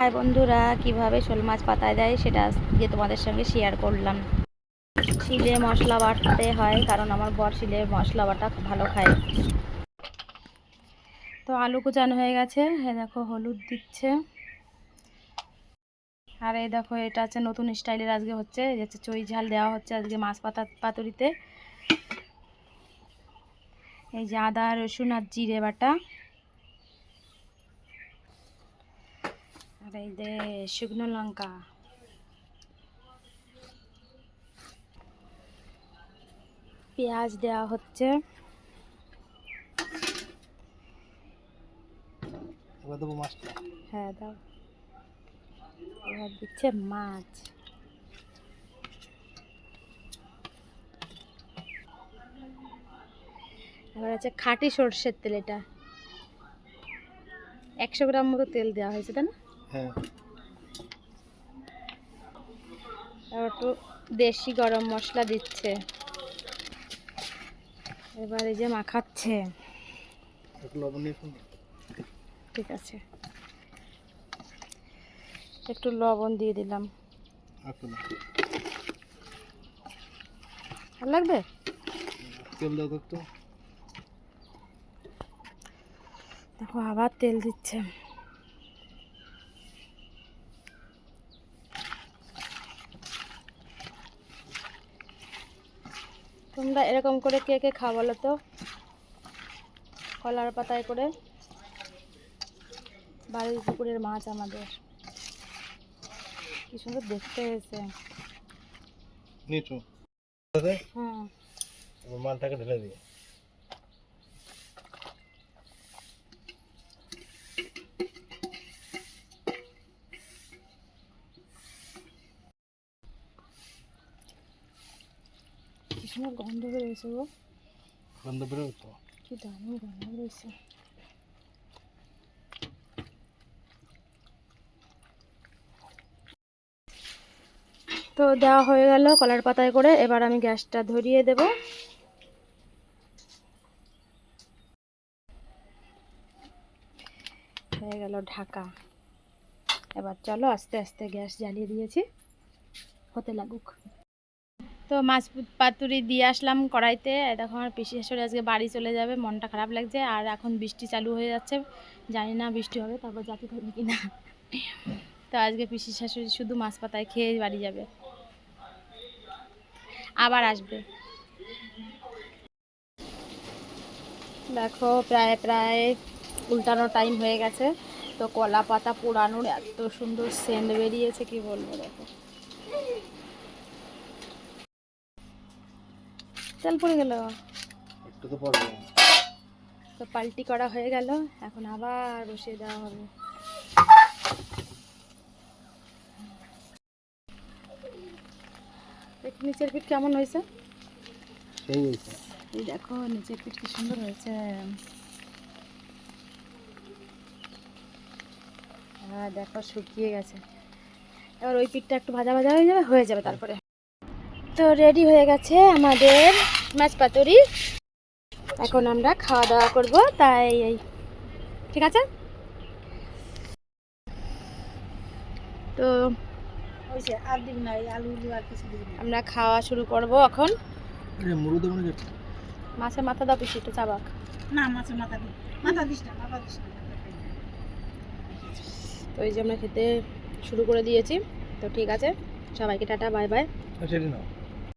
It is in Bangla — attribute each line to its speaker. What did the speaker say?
Speaker 1: হাই বন্ধুরা, কীভাবে শোল মাছ পাতায় দেয় সেটা আজকে তোমাদের সঙ্গে শেয়ার করলাম। শিলে মশলা বাটতে হয়, কারণ আমার বর শিলে মশলা বাটা ভালো খায়। তো আলু কুচানো হয়ে গেছে, এ দেখো হলুদ দিচ্ছে। আর এই দেখো, এটা হচ্ছে নতুন স্টাইলের আজকে হচ্ছে হচ্ছে চই ঝাল দেওয়া হচ্ছে আজকে মাছ পাতা, পাতুরিতে। এই যে আদা, রসুন আর জিরে বাটা। এই যে শুকনো লঙ্কা পেঁয়াজ দেওয়া হচ্ছে।
Speaker 2: এবার দেবো মাছটা।
Speaker 1: হ্যাঁ দাও। এবার দিচ্ছে মাছ। এবার আছে খাঁটি সর্ষের তেল এটা। একশো গ্রাম মতো তেল দেওয়া হয়েছে তাই না?
Speaker 2: হ্যাঁ।
Speaker 1: একটু দেশি গরম মশলা দিচ্ছে। এবার এই যে মাখাচ্ছে
Speaker 2: লবণ
Speaker 1: ঠিক আছে। একটু লবণ দিয়ে দিলাম। ভালো লাগবে?
Speaker 2: তেল দাও একটু।
Speaker 1: দেখো আবার তেল দিচ্ছে। তোমরা এরকম করে কে কে খাও বলো তো? কলার পাতায় করে। বাড়ির পুকুরের মাছ আমাদের। কি সুন্দর দেখতে হয়েছে।
Speaker 2: নিচু। হ্যাঁ মালটাকে ঢেলে দিই।
Speaker 1: সুন্দর গন্ধ বেরোয়েছে গো।
Speaker 2: গন্ধ তো?
Speaker 1: কি দারুণ গন্ধ বেরোয়েছে তো দেওয়া হয়ে গেল কলার পাতায় করে এবার আমি গ্যাসটা ধরিয়ে দেব। হয়ে গেল ঢাকা। এবার চলো আস্তে আস্তে গ্যাস জ্বালিয়ে দিয়েছি। হতে লাগুক। তো মাছ পাতুরি দিয়ে আসলাম কড়াইতে। দেখো আমার পিসি শাশুড়ি আজকে বাড়ি চলে যাবে, মনটা খারাপ লাগছে। আর এখন বৃষ্টি চালু হয়ে যাচ্ছে। জানি না বৃষ্টি হবে, তারপর যাতে থাকবে কি না তো আজকে পিসি শাশুড়ি শুধু মাছ পাতায় খেয়ে বাড়ি যাবে। আবার আসবে। দেখো প্রায় প্রায় উল্টানো টাইম হয়ে গেছে। তো কলা পাতা পোড়ানোর এত সুন্দর সেন্ট বেরিয়েছে, কি বলব দেখো। তেল পড়ে গেল।
Speaker 2: একটু তো পড়বে।
Speaker 1: তো পাল্টি করা হয়ে গেল এখন আবার বসিয়ে দেওয়া হবে। নিচের পিঠ কেমন হয়েছে?
Speaker 2: সেই হয়েছে।
Speaker 1: এই দেখো নিচের পিঠ কি সুন্দর হয়েছে। হ্যাঁ দেখো শুকিয়ে গেছে। এবার ওই পিঠটা একটু ভাজা ভাজা হয়ে যাবে হয়ে যাবে তারপরে। তো রেডি হয়ে গেছে আমাদের মাছ পাতুরি। এখন আমরা খাওয়া দাওয়া করব তাই এই। ঠিক আছে? তো আমরা খাওয়া শুরু করব এখন? মাছের মাথা দাও পিসি একটু চাবাক।
Speaker 3: না মাছের মাথা মাথা দিস না মাথা দিস না।
Speaker 1: তো এই যে আমরা খেতে শুরু করে দিয়েছি। তো ঠিক আছে সবাইকে টাটা বাই বাই।
Speaker 2: নাও।